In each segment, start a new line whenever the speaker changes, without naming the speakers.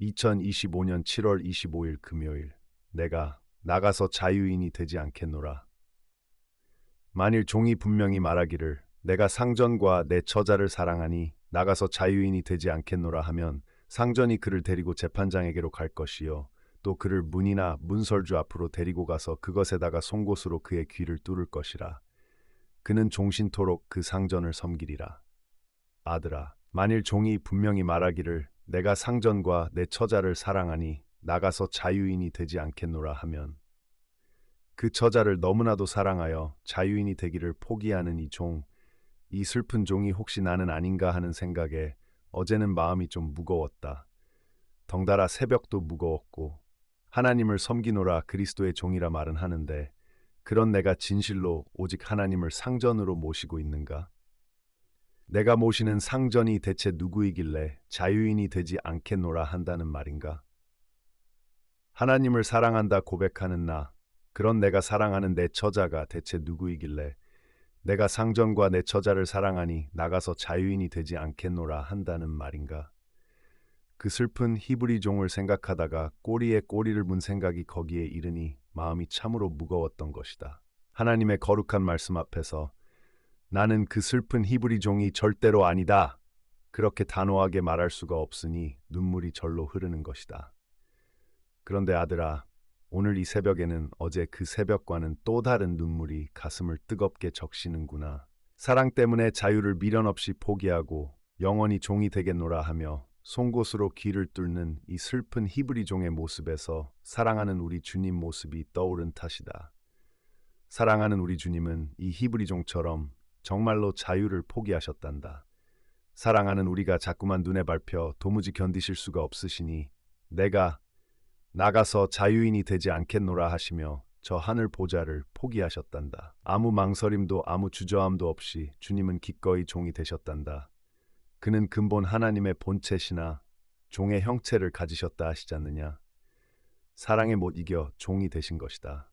2025년 7월 25일 금요일 내가 나가서 자유인이 되지 않겠노라. 만일 종이 분명히 말하기를 내가 상전과 내 처자를 사랑하니 나가서 자유인이 되지 않겠노라 하면 상전이 그를 데리고 재판장에게로 갈 것이요 또 그를 문이나 문설주 앞으로 데리고 가서 그것에다가 송곳으로 그의 귀를 뚫을 것이라. 그는 종신토록 그 상전을 섬기리라. 아들아, 만일 종이 분명히 말하기를 내가 상전과 내 처자를 사랑하니 나가서 자유인이 되지 않겠노라 하면 그 처자를 너무나도 사랑하여 자유인이 되기를 포기하는 이 종, 이 슬픈 종이 혹시 나는 아닌가 하는 생각에 어제는 마음이 좀 무거웠다. 덩달아 새벽도 무거웠고 하나님을 섬기노라 그리스도의 종이라 말은 하는데 그런 내가 진실로 오직 하나님을 상전으로 모시고 있는가? 내가 모시는 상전이 대체 누구이길래 자유인이 되지 않겠노라 한다는 말인가? 하나님을 사랑한다 고백하는 나, 그런 내가 사랑하는 내 처자가 대체 누구이길래 내가 상전과 내 처자를 사랑하니 나가서 자유인이 되지 않겠노라 한다는 말인가? 그 슬픈 히브리 종을 생각하다가 꼬리에 꼬리를 문 생각이 거기에 이르니 마음이 참으로 무거웠던 것이다. 하나님의 거룩한 말씀 앞에서 나는 그 슬픈 히브리 종이 절대로 아니다. 그렇게 단호하게 말할 수가 없으니 눈물이 절로 흐르는 것이다. 그런데 아들아, 오늘 이 새벽에는 어제 그 새벽과는 또 다른 눈물이 가슴을 뜨겁게 적시는구나. 사랑 때문에 자유를 미련 없이 포기하고 영원히 종이 되겠노라 하며 송곳으로 귀를 뚫는 이 슬픈 히브리 종의 모습에서 사랑하는 우리 주님 모습이 떠오른 탓이다. 사랑하는 우리 주님은 이 히브리 종처럼 정말로 자유를 포기하셨단다. 사랑하는 우리가 자꾸만 눈에 밟혀 도무지 견디실 수가 없으시니 내가 나가서 자유인이 되지 않겠노라 하시며 저 하늘 보좌를 포기하셨단다. 아무 망설임도 아무 주저함도 없이 주님은 기꺼이 종이 되셨단다. 그는 근본 하나님의 본체시나 종의 형체를 가지셨다 하시지 않느냐. 사랑에 못 이겨 종이 되신 것이다.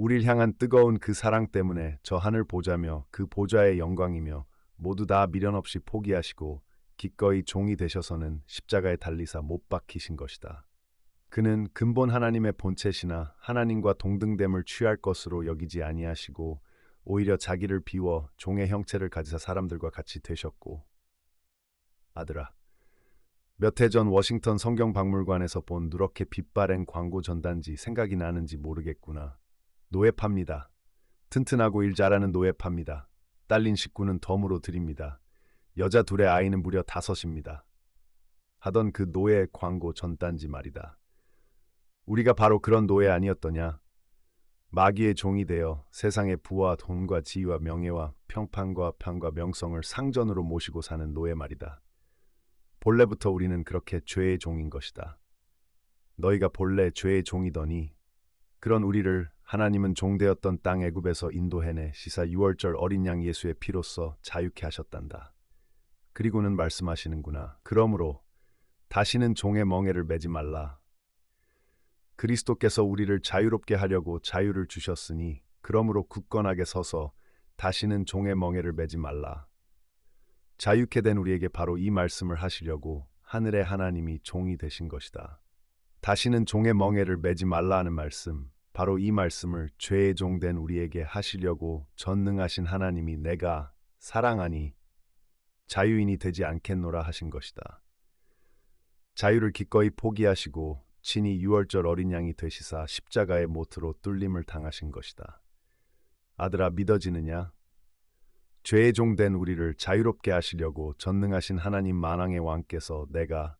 우릴 향한 뜨거운 그 사랑 때문에 저 하늘 보자며 그 보좌의 영광이며 모두 다 미련 없이 포기하시고 기꺼이 종이 되셔서는 십자가에 달리사 못 박히신 것이다. 그는 근본 하나님의 본체시나 하나님과 동등됨을 취할 것으로 여기지 아니하시고 오히려 자기를 비워 종의 형체를 가지사 사람들과 같이 되셨고 아들아 몇 해 전 워싱턴 성경박물관에서 본 누렇게 빛바랜 광고 전단지 생각이 나는지 모르겠구나. 노예팝니다. 튼튼하고 일 잘하는 노예팝니다. 딸린 식구는 덤으로 드립니다. 여자 둘의 아이는 무려 다섯입니다. 하던 그 노예 광고 전단지 말이다. 우리가 바로 그런 노예 아니었더냐? 마귀의 종이 되어 세상의 부와 돈과 지위와 명예와 평판과 평과 명성을 상전으로 모시고 사는 노예 말이다. 본래부터 우리는 그렇게 죄의 종인 것이다. 너희가 본래 죄의 종이더니 그런 우리를 하나님은 종되었던 땅 애굽에서 인도해내 시사 6월절 어린 양 예수의 피로써 자유케 하셨단다. 그리고는 말씀하시는구나. 그러므로 다시는 종의 멍에를 매지 말라. 그리스도께서 우리를 자유롭게 하려고 자유를 주셨으니 그러므로 굳건하게 서서 다시는 종의 멍에를 매지 말라. 자유케 된 우리에게 바로 이 말씀을 하시려고 하늘의 하나님이 종이 되신 것이다. 다시는 종의 멍에를 매지 말라 하는 말씀, 바로 이 말씀을 죄의 종된 우리에게 하시려고 전능하신 하나님이 내가 사랑하니 자유인이 되지 않겠노라 하신 것이다. 자유를 기꺼이 포기하시고 친히 유월절 어린 양이 되시사 십자가의 못으로 뚫림을 당하신 것이다. 아들아 믿어지느냐? 죄의 종된 우리를 자유롭게 하시려고 전능하신 하나님 만왕의 왕께서 내가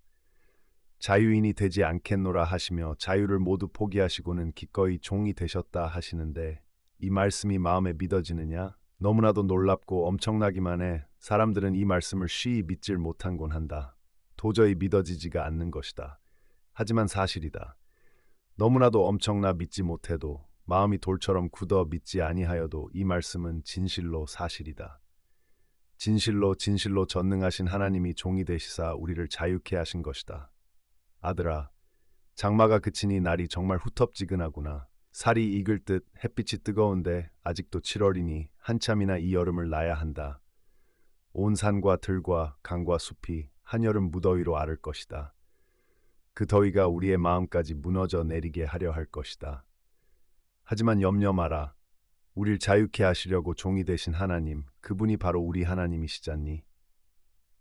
자유인이 되지 않겠노라 하시며 자유를 모두 포기하시고는 기꺼이 종이 되셨다 하시는데 이 말씀이 마음에 믿어지느냐? 너무나도 놀랍고 엄청나기만 해 사람들은 이 말씀을 쉬이 믿질 못한곤 한다. 도저히 믿어지지가 않는 것이다. 하지만 사실이다. 너무나도 엄청나 믿지 못해도 마음이 돌처럼 굳어 믿지 아니하여도 이 말씀은 진실로 사실이다. 진실로 진실로 전능하신 하나님이 종이 되시사 우리를 자유케 하신 것이다. 아들아, 장마가 그치니 날이 정말 후텁지근하구나. 살이 익을 듯 햇빛이 뜨거운데 아직도 7월이니 한참이나 이 여름을 나야 한다. 온 산과 들과 강과 숲이 한여름 무더위로 앓을 것이다. 그 더위가 우리의 마음까지 무너져 내리게 하려 할 것이다. 하지만 염려 마라. 우릴 자유케 하시려고 종이 되신 하나님, 그분이 바로 우리 하나님이시잖니.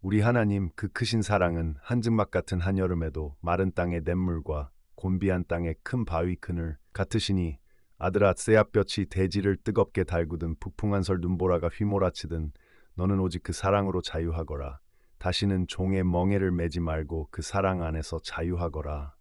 우리 하나님 그 크신 사랑은 한증막 같은 한여름에도 마른 땅의 냇물과 곤비한 땅의 큰 바위 그늘 같으시니 아들아 쇠압볕이 대지를 뜨겁게 달구든 북풍한 설 눈보라가 휘몰아치든 너는 오직 그 사랑으로 자유하거라. 다시는 종의 멍에를 매지 말고 그 사랑 안에서 자유하거라.